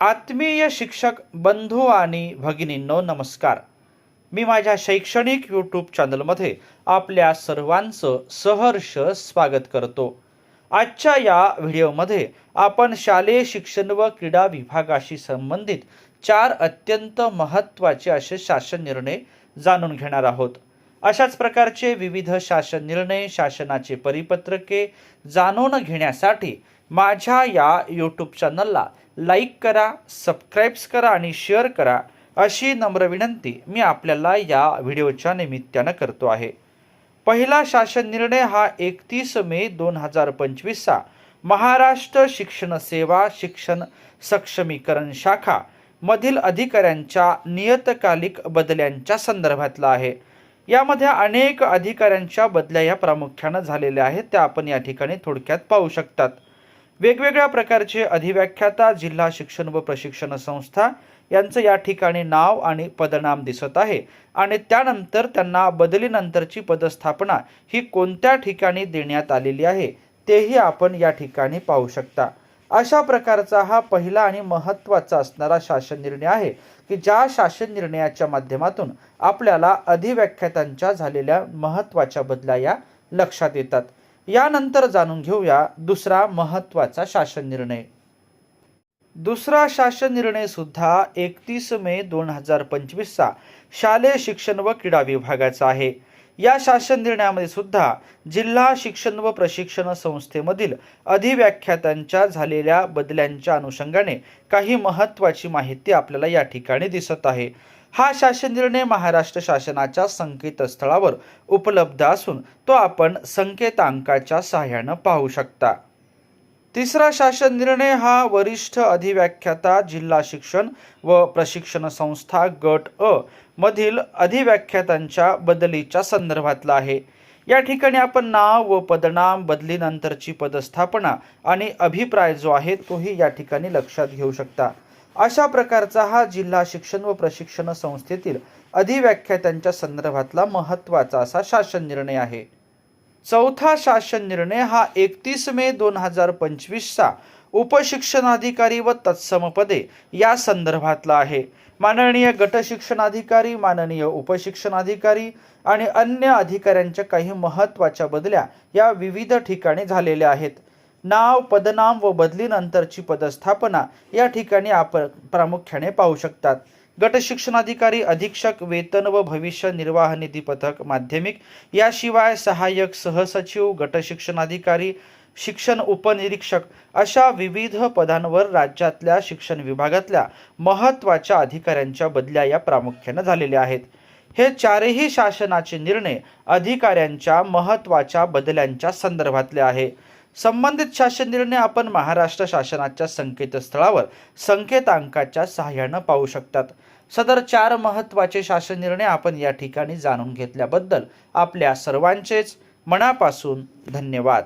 आत्मीय शिक्षक बंधू आणि भगिनींनो नमस्कार. मी माझ्या शैक्षणिक यूट्यूब चॅनलमध्ये आपल्या सर्वांचं सहर्ष स्वागत करतो. आजच्या या व्हिडिओमध्ये आपण शालेय शिक्षण व क्रीडा विभागाशी संबंधित चार अत्यंत महत्त्वाचे असे शासन निर्णय जाणून घेणार आहोत. अशाच प्रकारचे विविध शासन निर्णय शासनाचे परिपत्रके जाणून घेण्यासाठी माझ्या या यूट्यूब चॅनलला लाईक करा सबस्क्राईब्स करा आणि शेअर करा अशी नम्र विनंती मी आपल्याला या व्हिडिओच्या निमित्तानं करतो आहे. पहिला शासन निर्णय हा एकतीस मे दोन हजार पंचवीसचा. महाराष्ट्र शिक्षण सेवा शिक्षण सक्षमीकरण शाखा मधील अधिकाऱ्यांच्या नियतकालिक बदल्यांच्या संदर्भातला आहे. यामध्ये अनेक अधिकाऱ्यांच्या बदल्या या प्रामुख्यानं झालेल्या आहेत त्या आपण या ठिकाणी थोडक्यात पाहू शकतात. वेगवेगळ्या प्रकारचे अधिव्याख्याता जिल्हा शिक्षण व प्रशिक्षण संस्था यांचं या ठिकाणी नाव आणि पदनाम दिसत आहे. आणि त्यानंतर त्यांना बदलीनंतरची पदस्थापना ही कोणत्या ठिकाणी देण्यात आलेली आहे तेही आपण या ठिकाणी पाहू शकता. अशा प्रकारचा हा पहिला आणि महत्त्वाचा असणारा शासन निर्णय आहे की ज्या शासन निर्णयाच्या माध्यमातून आपल्याला अधिव्याख्यातांच्या झालेल्या महत्त्वाच्या बदल्या या लक्षात येतात. यानंतर जाणून घेऊया दुसरा महत्त्वाचा शासन निर्णय. दुसरा शासन निर्णय सुद्धा एकतीस मे दोन हजार पंचवीसचा शालेय शिक्षण व क्रीडा विभागाचा आहे. या शासन निर्णयामध्ये सुद्धा जिल्हा शिक्षण व प्रशिक्षण संस्थेमधील अधिव्याख्यातांच्या झालेल्या बदल्यांच्या अनुषंगाने काही महत्त्वाची माहिती आपल्याला या ठिकाणी दिसत आहे. हा शासन निर्णय महाराष्ट्र शासनाच्या संकेतस्थळावर उपलब्ध असून तो आपण संकेतांकाच्या सहाय्यानं पाहू शकता. तिसरा शासन निर्णय हा वरिष्ठ अधिव्याख्याता जिल्हा शिक्षण व प्रशिक्षण संस्था गट अ मधील अधिव्याख्यातांच्या बदलीच्या संदर्भातला आहे. या ठिकाणी आपण नाव व पदनाम बदलीनंतरची पदस्थापना आणि अभिप्राय जो आहे तोही या ठिकाणी लक्षात घेऊ शकता. अशा प्रकारचा हा जिल्हा शिक्षण व प्रशिक्षण संस्थेतील अधिव्याख्यात्यांच्या संदर्भातला महत्त्वाचा असा शासन निर्णय आहे. चौथा शासन निर्णय हा एकतीस मे दोन हजार पंचवीसचा उपशिक्षणाधिकारी व तत्सम पदे या संदर्भातला आहे. माननीय गट शिक्षणाधिकारी माननीय उपशिक्षणाधिकारी आणि अन्य अधिकाऱ्यांच्या काही महत्त्वाच्या बदल्या या विविध ठिकाणी झालेल्या आहेत. नाव पदनाम व बदलीनंतरची पदस्थापना या ठिकाणी आपण प्रामुख्याने पाहू शकतात. गट शिक्षणाधिकारी अधीक्षक वेतन व भविष्य निर्वाह निधी पथक माध्यमिक. याशिवाय सहाय्यक सहसचिव गट शिक्षणाधिकारी शिक्षण उपनिरीक्षक अशा विविध पदांवर राज्यातल्या शिक्षण विभागातल्या महत्त्वाच्या अधिकाऱ्यांच्या बदल्या या प्रामुख्यानं झालेल्या आहेत. हे चारही शासनाचे निर्णय अधिकाऱ्यांच्या महत्त्वाच्या बदल्यांच्या संदर्भातले आहे. संबंधित शासन निर्णय आपण महाराष्ट्र शासनाच्या संकेतस्थळावर संकेतांकाच्या सहाय्यानं पाहू शकतात. सदर चार महत्त्वाचे शासन निर्णय आपण या ठिकाणी जाणून घेतल्याबद्दल आपल्या सर्वांचेच मनापासून धन्यवाद.